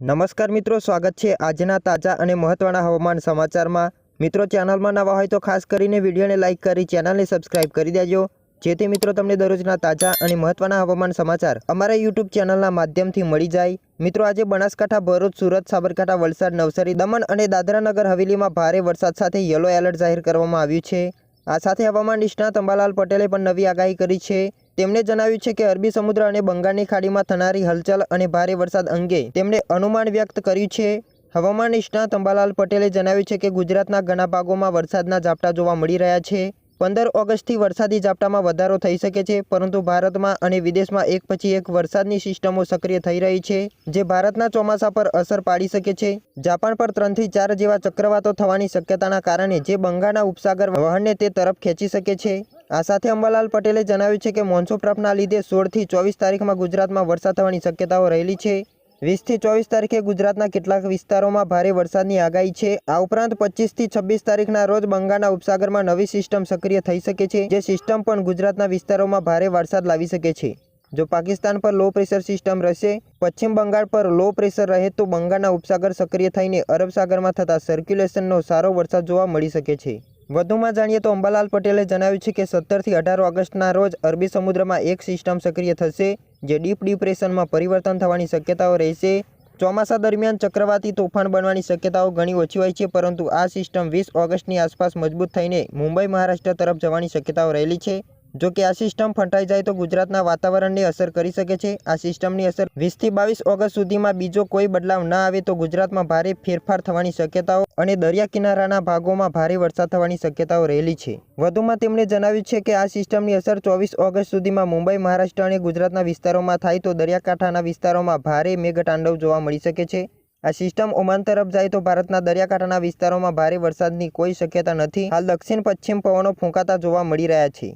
નમસ્કાર મિત્રો, સ્વાગત છે આજના તાજા અને મહત્વના હવામાન સમાચારમાં. મિત્રો, ચેનલમાં નવા હોય તો ખાસ કરીને વિડીયોને લાઇક કરી, ચેનલને સબસ્ક્રાઇબ કરી દેજો. જેથી મિત્રો, તમને દરરોજના તાજા અને મહત્વના હવામાન સમાચાર અમારા યુટ્યુબ ચેનલના માધ્યમથી મળી જાય. મિત્રો, આજે બનાસકાંઠા, ભરૂચ, સુરત, સાબરકાંઠા, વલસાડ, નવસારી, દમણ અને દાદરાનગર હવેલીમાં ભારે વરસાદ સાથે યલો એલર્ટ જાહેર કરવામાં આવ્યું છે. આ સાથે હવામાન નિષ્ણાત અંબાલાલ પટેલે પણ નવી આગાહી કરી છે. તેમણે જણાવ્યું છે કે અરબી સમુદ્ર અને બંગાળની ખાડીમાં થનારી હલચલ અને ભારે વરસાદ અંગે તેમણે અનુમાન વ્યક્ત કર્યું છે. હવામાન નિષ્ણાત અંબાલાલ પટેલે જણાવ્યું છે કે ગુજરાતના ઘણા ભાગોમાં વરસાદના ઝાપટા જોવા મળી રહ્યા છે. પંદર ઓગસ્ટથી વરસાદી ઝાપટામાં વધારો થઈ શકે છે, પરંતુ ભારતમાં અને વિદેશમાં એક પછી એક વરસાદની સિસ્ટમો સક્રિય થઈ રહી છે, જે ભારતના ચોમાસા પર અસર પાડી શકે છે. જાપાન પર ત્રણથી ચાર જેવા ચક્રવાતો થવાની શક્યતાના કારણે જે બંગાળના ઉપસાગર વહનને તે તરફ ખેંચી શકે છે. આ સાથે અંબાલાલ પટેલે જણાવ્યું છે કે મોન્સૂન ટ્રફના લીધે સોળથી ચોવીસ તારીખમાં ગુજરાતમાં વરસાદ થવાની શક્યતાઓ રહેલી છે. વીસથી ચોવીસ તારીખે ગુજરાતના કેટલાક વિસ્તારોમાં ભારે વરસાદની આગાહી છે. આ ઉપરાંત પચીસથી છવ્વીસ તારીખના રોજ બંગાળના ઉપસાગરમાં નવી સિસ્ટમ સક્રિય થઈ શકે છે, જે સિસ્ટમ પણ ગુજરાતના વિસ્તારોમાં ભારે વરસાદ લાવી શકે છે. જો પાકિસ્તાન પર લો પ્રેશર સિસ્ટમ રહેશે, પશ્ચિમ બંગાળ પર લો પ્રેશર રહે તો બંગાળના ઉપસાગર સક્રિય થઈને અરબ સાગરમાં થતા સર્ક્યુલેશનનો સારો વરસાદ જોવા મળી શકે છે. વધુમાં જાણીએ તો અંબાલાલ પટેલે જણાવ્યું છે કે સત્તરથી અઢાર ઓગસ્ટના રોજ અરબી સમુદ્રમાં એક સિસ્ટમ સક્રિય થશે જે ડીપ ડિપ્રેશનમાં પરિવર્તન થવાની શક્યતાઓ રહેશે. ચોમાસા દરમિયાન ચક્રવાતી તોફાન બનવાની શક્યતાઓ ઘણી ઓછી હોય છે, પરંતુ આ સિસ્ટમ વીસ ઓગસ્ટની આસપાસ મજબૂત થઈને મુંબઈ, મહારાષ્ટ્ર તરફ જવાની શક્યતાઓ રહેલી છે. જો કે આ સિસ્ટમ ફંટાઈ જાય તો ગુજરાતના વાતાવરણને અસર કરી શકે છે. આ સિસ્ટમની અસર વીસથી બાવીસ ઓગસ્ટ સુધીમાં બીજો કોઈ બદલાવ ના આવે તો ગુજરાતમાં ભારે ફેરફાર થવાની શક્યતાઓ અને દરિયા કિનારાના ભાગોમાં ભારે વરસાદ થવાની શક્યતાઓ રહેલી છે. વધુમાં તેમણે જણાવ્યું છે કે આ સિસ્ટમની અસર ચોવીસ ઓગસ્ટ સુધીમાં મુંબઈ, મહારાષ્ટ્ર અને ગુજરાતના વિસ્તારોમાં થાય તો દરિયાકાંઠાના વિસ્તારોમાં ભારે મેઘતાંડવ જોવા મળી શકે છે. આ સિસ્ટમ ઓમાન તરફ જાય તો ભારતના દરિયાકાંઠાના વિસ્તારોમાં ભારે વરસાદની કોઈ શક્યતા નથી. હાલ દક્ષિણ પશ્ચિમ પવનો ફૂંકાતા જોવા મળી રહ્યા છે.